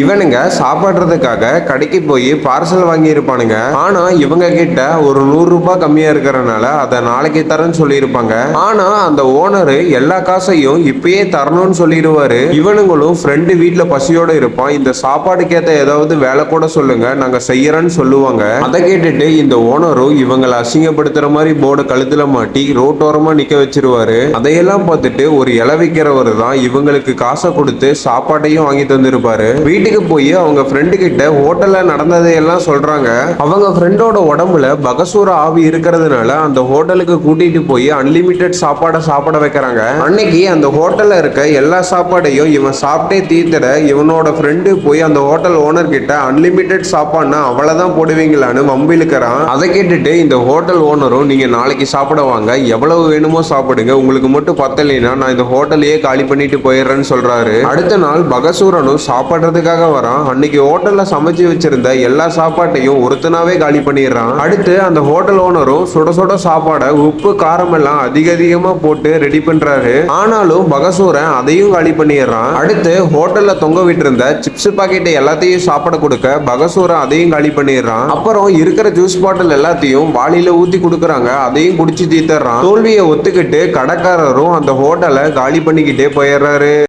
இவனுங்க சாப்பாடுறதுக்காக கடைக்கு போய் பார்சல் வாங்கியிருப்பானுங்க. ஆனா இவங்க கிட்ட ஒரு நூறு ரூபாய் கம்மியா இருக்கிறனால அதை நாளைக்கு தரேன்னு சொல்லியிருப்பாங்க. ஆனா அந்த ஓனரு எல்லா காசையும் இப்பயே தரணும்னு சொல்லிடுவாரு. இவனுங்களும் ஃப்ரெண்டு வீட்டுல பசியோட இருப்பான். இந்த சாப்பாடுக்கேத்த ஏதாவது வேலை கூட சொல்லுங்க நாங்க செய்யறோன்னு சொல்லுவாங்க. அதை கேட்டுட்டு இந்த ஓனரும் இவங்களை அசிங்கப்படுத்துற மாதிரி போர்டு கழுத்துல மாட்டி ரோட்டோரமா நிக்க வச்சிருவாரு. அதையெல்லாம் பார்த்துட்டு ஒரு இலை வைக்கிறவர் தான் இவங்களுக்கு காசை கொடுத்து சாப்பாட்டையும் வாங்கி தந்திருப்பாரு. வீட்டுக்கு போய் அவங்க ஃப்ரெண்டு கிட்ட ஹோட்டல்ல நடந்ததையெல்லாம் சொல்றாங்க. அவங்க ஃப்ரெண்டோட உடம்புல பகசூர ஆவி இருக்கிறதுனால அந்த ஹோட்டலுக்கு கூட்டிட்டு போய் அன்லிமிட்டெட் சாப்பாடை சாப்பிட வைக்கிறாங்க. அன்னைக்கு அந்த ஹோட்டல்ல இருக்க எல்லா சாப்பாடையும் இவன் சாப்பிட்டே தீர்த்திட இவனோட ஃப்ரெண்டு போய் அந்த ஹோட்டல் ஓனர் கிட்ட அன்லிமிட்டெட் சாப்பாடுனா அவ்வளவுதான் போடுவீங்களான்னு வம்பிழுக்கிறான். அதை கேட்டுட்டு இந்த ஹோட்டல் ஓனரும் நீங்க நாளைக்கு சாப்பிட வாங்க எவ்வளவு வேணுமோ சாப்பிடுங்க உங்களுக்கு மட்டும் பத்தலைன்னா நான் இந்த ஹோட்டலையே காலி பண்ணிட்டு போயிடுறேன்னு சொல்றாரு. அடுத்த நாள் பகசூரனும் சாப்பிட்றதுக்காக வரான்? அன்னைக்கு ஹோட்டல்ல சமைச்சு வச்சிருந்த எல்லா சாப்பாட்டையும் ஒருத்தனாவே காலி பண்ணிடுறான். அடுத்து அந்த ஹோட்டல் ஓனரும் சுட சுட சாப்பாடை உப்பு காரம் எல்லாம் அதிக அதிகமா போட்டு ரெடி பண்றாரு. ஆனாலும் பகசூரன் அதையும் காலி பண்ணிடுறான். அடுத்து ஹோட்டல்ல தொங்க விட்டிருந்த சிப்ஸ் பாக்கெட்டை எல்லாத்தையும் சாப்பிட கொடுக்க பகசூரன் அதையும் காலி பண்ணிடுறான். அப்புறம் இருக்கிற ஜூஸ் பாட்டில் எல்லாத்தையும் வாளியில ஊத்தி கொடுக்குறாங்க. அதையும் குடிச்சு தீத்துறான் தோல்வியை ஒத்துக்கிட்டு கடைக்காரரும் அந்த ஹோட்டலை காலி பண்ணிக்கிட்டே போயிடுறாரு.